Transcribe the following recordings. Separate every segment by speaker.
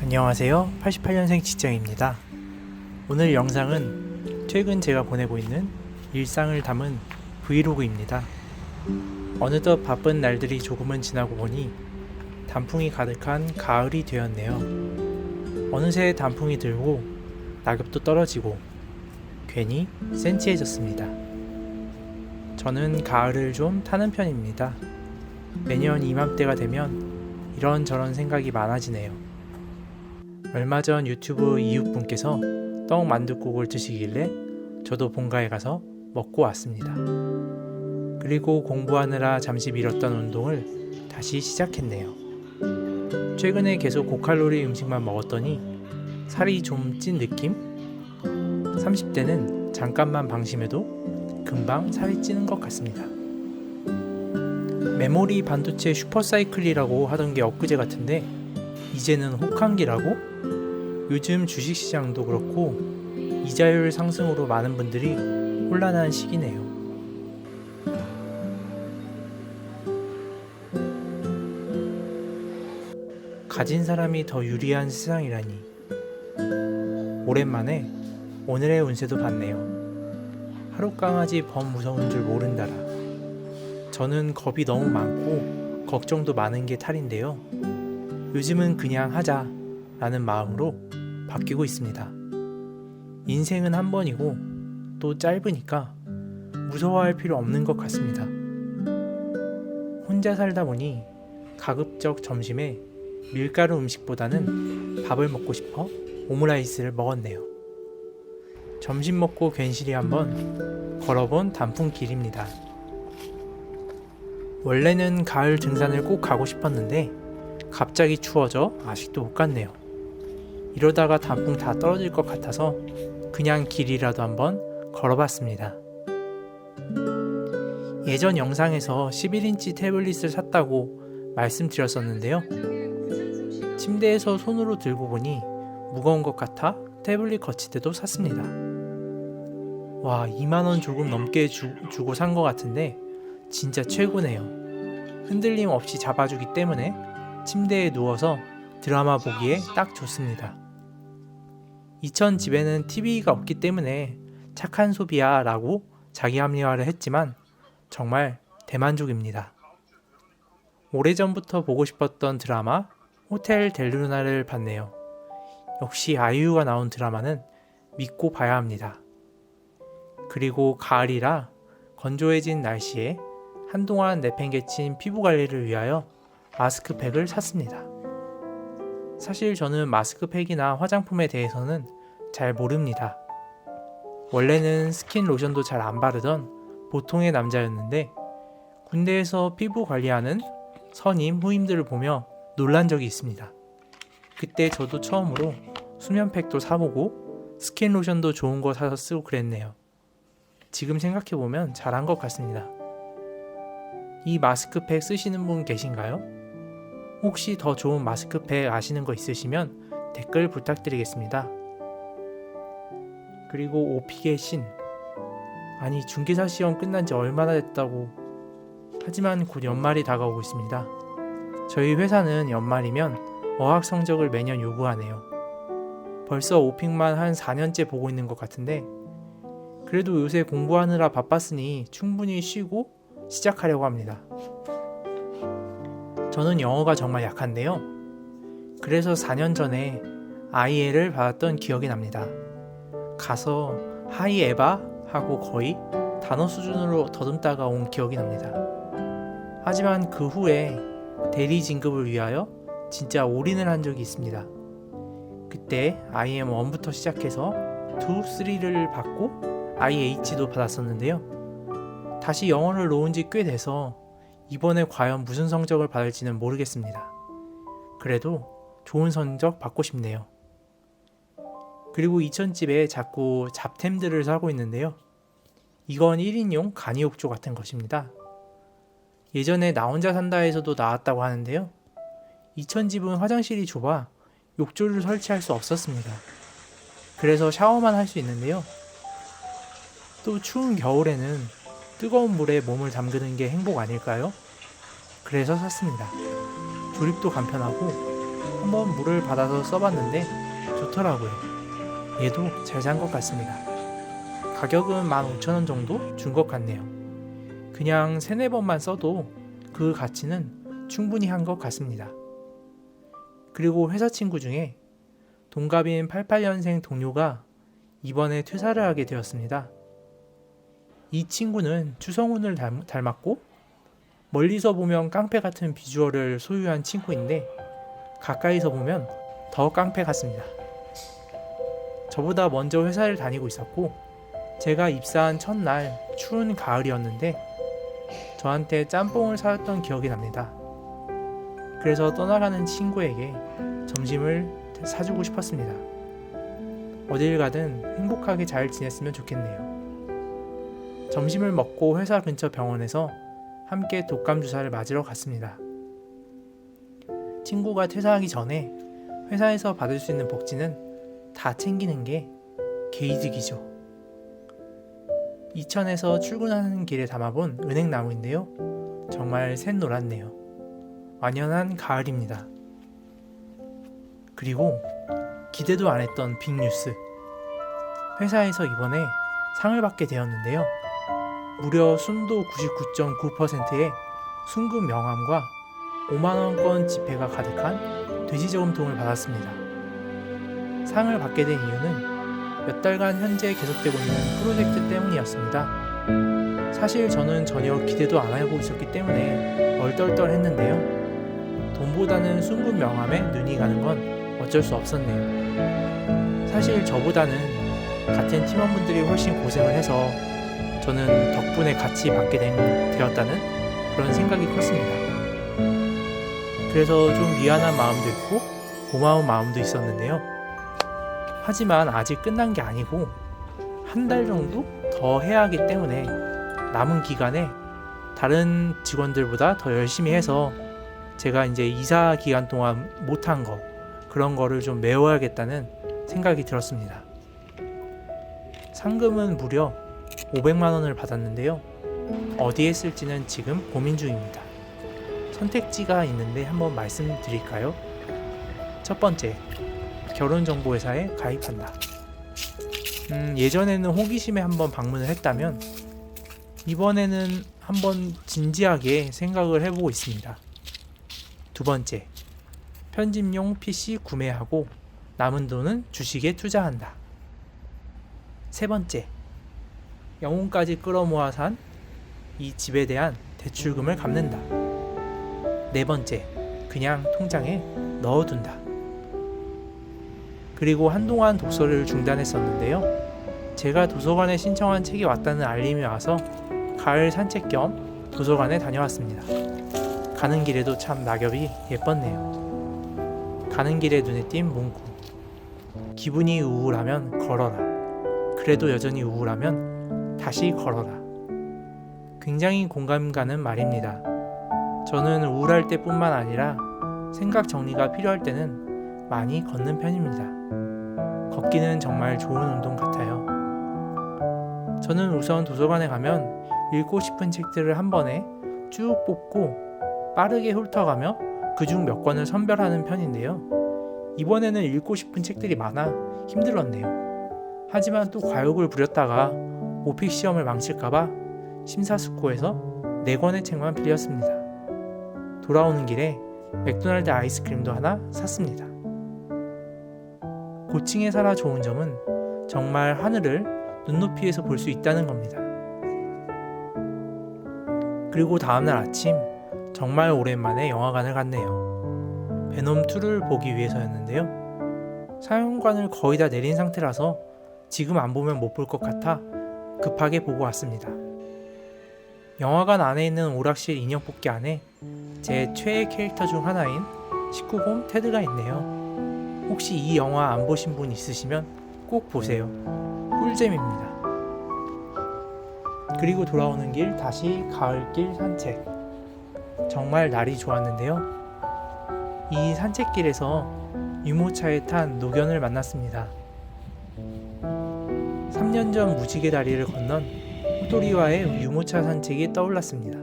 Speaker 1: 안녕하세요. 88년생 직장입니다. 오늘 영상은 최근 제가 보내고 있는 일상을 담은 브이로그입니다. 어느덧 바쁜 날들이 조금은 지나고 보니 단풍이 가득한 가을이 되었네요. 어느새 단풍이 들고 낙엽도 떨어지고 괜히 센치해졌습니다. 저는 가을을 좀 타는 편입니다. 매년 이맘때가 되면 이런저런 생각이 많아지네요. 얼마 전 유튜브 이웃분께서 떡 만둣국을 드시길래 저도 본가에 가서 먹고 왔습니다. 그리고 공부하느라 잠시 미뤘던 운동을 다시 시작했네요. 최근에 계속 고칼로리 음식만 먹었더니 살이 좀 찐 느낌? 30대는 잠깐만 방심해도 금방 살이 찌는 것 같습니다. 메모리 반도체 슈퍼사이클이라고 하던 게 엊그제 같은데 이제는 혹한기라고? 요즘 주식시장도 그렇고 이자율 상승으로 많은 분들이 혼란한 시기네요. 가진 사람이 더 유리한 세상이라니. 오랜만에 오늘의 운세도 봤네요. 하루 강아지 범 무서운 줄 모른다라. 저는 겁이 너무 많고 걱정도 많은 게 탈인데요. 요즘은 그냥 하자 라는 마음으로 바뀌고 있습니다. 인생은 한 번이고 또 짧으니까 무서워할 필요 없는 것 같습니다. 혼자 살다 보니 가급적 점심에 밀가루 음식보다는 밥을 먹고 싶어 오므라이스를 먹었네요. 점심 먹고 괜시리 한번 걸어본 단풍길입니다. 원래는 가을 등산을 꼭 가고 싶었는데 갑자기 추워져 아직도 못 갔네요. 이러다가 단풍 다 떨어질 것 같아서 그냥 길이라도 한번 걸어봤습니다. 예전 영상에서 11인치 태블릿을 샀다고 말씀드렸었는데요. 침대에서 손으로 들고 보니 무거운 것 같아 태블릿 거치대도 샀습니다. 와, 2만원 조금 넘게 주, 주고 산 것 같은데 진짜 최고네요. 흔들림 없이 잡아주기 때문에 침대에 누워서 드라마 보기에 딱 좋습니다. 이천 집에는 TV가 없기 때문에 착한 소비야 라고 자기 합리화를 했지만 정말 대만족입니다. 오래전부터 보고 싶었던 드라마 호텔 델루나를 봤네요. 역시 아이유가 나온 드라마는 믿고 봐야 합니다. 그리고 가을이라 건조해진 날씨에 한동안 내팽개친 피부 관리를 위하여 마스크팩을 샀습니다. 사실 저는 마스크팩이나 화장품에 대해서는 잘 모릅니다. 원래는 스킨 로션도 잘 안 바르던 보통의 남자였는데 군대에서 피부 관리하는 선임 후임들을 보며 놀란 적이 있습니다. 그때 저도 처음으로 수면팩도 사보고 스킨 로션도 좋은 거 사서 쓰고 그랬네요. 지금 생각해보면 잘한 것 같습니다. 이 마스크팩 쓰시는 분 계신가요? 혹시 더 좋은 마스크팩 아시는 거 있으시면 댓글 부탁드리겠습니다. 그리고 오픽의 신. 아니, 중개사 시험 끝난 지 얼마나 됐다고. 하지만 곧 연말이 다가오고 있습니다. 저희 회사는 연말이면 어학 성적을 매년 요구하네요. 벌써 오픽만 한 4년째 보고 있는 것 같은데, 그래도 요새 공부하느라 바빴으니 충분히 쉬고 시작하려고 합니다. 저는 영어가 정말 약한데요. 그래서 4년 전에 IEL을 받았던 기억이 납니다. 가서 하이 에바 하고 거의 단어 수준으로 더듬다가 온 기억이 납니다. 하지만 그 후에 대리 진급을 위하여 진짜 올인을 한 적이 있습니다. 그때 IM 1부터 시작해서 2, 3를 받고 IH도 받았었는데요. 다시 영어를 놓은 지 꽤 돼서 이번에 과연 무슨 성적을 받을지는 모르겠습니다. 그래도 좋은 성적 받고 싶네요. 그리고 2000집에 자꾸 잡템들을 사고 있는데요. 이건 1인용 간이욕조 같은 것입니다. 예전에 나 혼자 산다에서도 나왔다고 하는데요. 2000집은 화장실이 좁아 욕조를 설치할 수 없었습니다. 그래서 샤워만 할 수 있는데요. 또 추운 겨울에는 뜨거운 물에 몸을 담그는 게 행복 아닐까요? 그래서 샀습니다. 조립도 간편하고 한번 물을 받아서 써봤는데 좋더라고요. 얘도 잘 산 것 같습니다. 가격은 15,000원 정도 준 것 같네요. 그냥 세네 번만 써도 그 가치는 충분히 한 것 같습니다. 그리고 회사 친구 중에 동갑인 88년생 동료가 이번에 퇴사를 하게 되었습니다. 이 친구는 추성훈을 닮- 닮았고 멀리서 보면 깡패 같은 비주얼을 소유한 친구인데 가까이서 보면 더 깡패 같습니다. 저보다 먼저 회사를 다니고 있었고 제가 입사한 첫날 추운 가을이었는데 저한테 짬뽕을 사줬던 기억이 납니다. 그래서 떠나가는 친구에게 점심을 사주고 싶었습니다. 어딜 가든 행복하게 잘 지냈으면 좋겠네요. 점심을 먹고 회사 근처 병원에서 함께 독감 주사를 맞으러 갔습니다. 친구가 퇴사하기 전에 회사에서 받을 수 있는 복지는 다 챙기는 게 개이득이죠. 이천에서 출근하는 길에 담아본 은행나무인데요. 정말 샛노랗네요. 완연한 가을입니다. 그리고 기대도 안 했던 빅뉴스. 회사에서 이번에 상을 받게 되었는데요. 무려 순도 99.9%의 순금 명함과 5만원권 지폐가 가득한 돼지저금통을 받았습니다. 상을 받게 된 이유는 몇 달간 현재 계속되고 있는 프로젝트 때문이었습니다. 사실 저는 전혀 기대도 안 하고 있었기 때문에 얼떨떨했는데요. 돈보다는 순금 명함에 눈이 가는 건 어쩔 수 없었네요. 사실 저보다는 같은 팀원분들이 훨씬 고생을 해서 저는 덕분에 같이 받게 된, 되었다는 그런 생각이 컸습니다. 그래서 좀 미안한 마음도 있고 고마운 마음도 있었는데요. 하지만 아직 끝난 게 아니고 한 달 정도 더 해야 하기 때문에 남은 기간에 다른 직원들보다 더 열심히 해서 제가 이제 이사 기간 동안 못한 거 그런 거를 좀 메워야겠다는 생각이 들었습니다. 상금은 무려 500만 원을 받았는데요. 어디에 쓸지는 지금 고민 중입니다. 선택지가 있는데 한번 말씀드릴까요? 첫 번째, 결혼정보회사에 가입한다. 음, 예전에는 호기심에 한번 방문을 했다면 이번에는 한번 진지하게 생각을 해보고 있습니다. 두 번째, 편집용 PC 구매하고 남은 돈은 주식에 투자한다. 세 번째, 영혼까지 끌어모아 산 이 집에 대한 대출금을 갚는다. 네 번째, 그냥 통장에 넣어둔다. 그리고 한동안 독서를 중단했었는데요. 제가 도서관에 신청한 책이 왔다는 알림이 와서 가을 산책 겸 도서관에 다녀왔습니다. 가는 길에도 참 낙엽이 예뻤네요. 가는 길에 눈에 띈 문구. 기분이 우울하면 걸어라. 그래도 여전히 우울하면 다시 걸어라. 굉장히 공감 가는 말입니다. 저는 우울할 때뿐만 아니라 생각 정리가 필요할 때는 많이 걷는 편입니다. 걷기는 정말 좋은 운동 같아요. 저는 우선 도서관에 가면 읽고 싶은 책들을 한 번에 쭉 뽑고 빠르게 훑어가며 그중 몇 권을 선별하는 편인데요. 이번에는 읽고 싶은 책들이 많아 힘들었네요. 하지만 또 과욕을 부렸다가 오픽 시험을 망칠까봐 심사숙고해서 4권의 책만 빌렸습니다. 돌아오는 길에 맥도날드 아이스크림도 하나 샀습니다. 고층에 살아 좋은 점은 정말 하늘을 눈높이에서 볼 수 있다는 겁니다. 그리고 다음날 아침 정말 오랜만에 영화관을 갔네요. 베놈 2를 보기 위해서였는데요. 사용관을 거의 다 내린 상태라서 지금 안 보면 못 볼 것 같아 급하게 보고 왔습니다. 영화관 안에 있는 오락실 인형 뽑기 안에 제 최애 캐릭터 중 하나인 19금 테드가 있네요. 혹시 이 영화 안 보신 분 있으시면 꼭 보세요. 꿀잼입니다. 그리고 돌아오는 길 다시 가을길 산책. 정말 날이 좋았는데요. 이 산책길에서 유모차에 탄 노견을 만났습니다. 3년 전 무지개 다리를 건넌 호돌이와의 유모차 산책이 떠올랐습니다.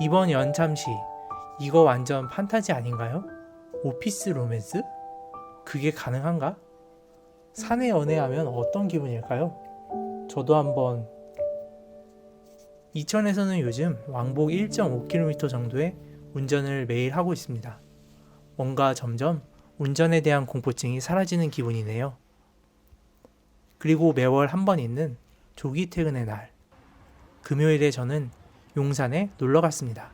Speaker 1: 이번 연참 시 이거 완전 판타지 아닌가요? 오피스 로맨스? 그게 가능한가? 산에 연애하면 어떤 기분일까요? 저도 한번 이천에서는 요즘 왕복 1.5km 정도의 운전을 매일 하고 있습니다. 뭔가 점점 운전에 대한 공포증이 사라지는 기분이네요. 그리고 매월 한 번 있는 조기 퇴근의 날. 금요일에 저는 용산에 놀러 갔습니다.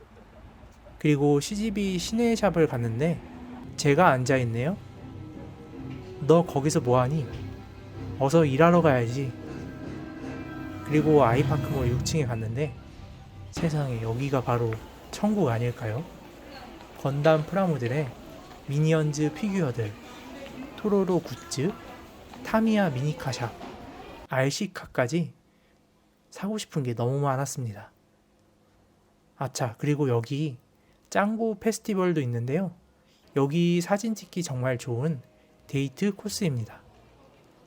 Speaker 1: 그리고 시집이 시내 샵을 갔는데 제가 앉아 있네요. 너 거기서 뭐하니? 어서 일하러 가야지. 그리고 아이파크몰 6층에 갔는데 세상에 여기가 바로 천국 아닐까요? 건담 프라모델의 미니언즈 피규어들, 토로로 굿즈, 타미야 미니카샵, RC카까지 사고 싶은 게 너무 많았습니다. 아차, 그리고 여기 짱구 페스티벌도 있는데요. 여기 사진 찍기 정말 좋은 데이트 코스입니다.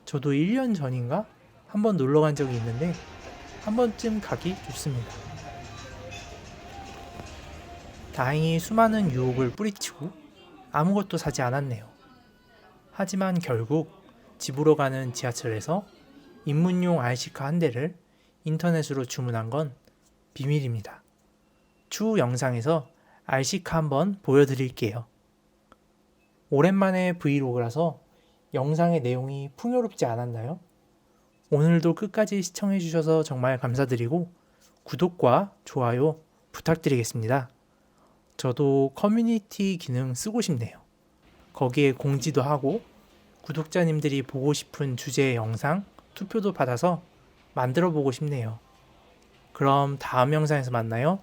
Speaker 1: 저도 1년 전인가 한번 놀러 간 적이 있는데 한 번쯤 가기 좋습니다. 다행히 수많은 유혹을 뿌리치고 아무것도 사지 않았네요. 하지만 결국 집으로 가는 지하철에서 입문용 RC카 한 대를 인터넷으로 주문한 건 비밀입니다. 추후 영상에서 RC카 한번 보여드릴게요. 오랜만에 브이로그라서 영상의 내용이 풍요롭지 않았나요? 오늘도 끝까지 시청해주셔서 정말 감사드리고 구독과 좋아요 부탁드리겠습니다. 저도 커뮤니티 기능 쓰고 싶네요. 거기에 공지도 하고 구독자님들이 보고 싶은 주제의 영상 투표도 받아서 만들어 보고 싶네요. 그럼 다음 영상에서 만나요.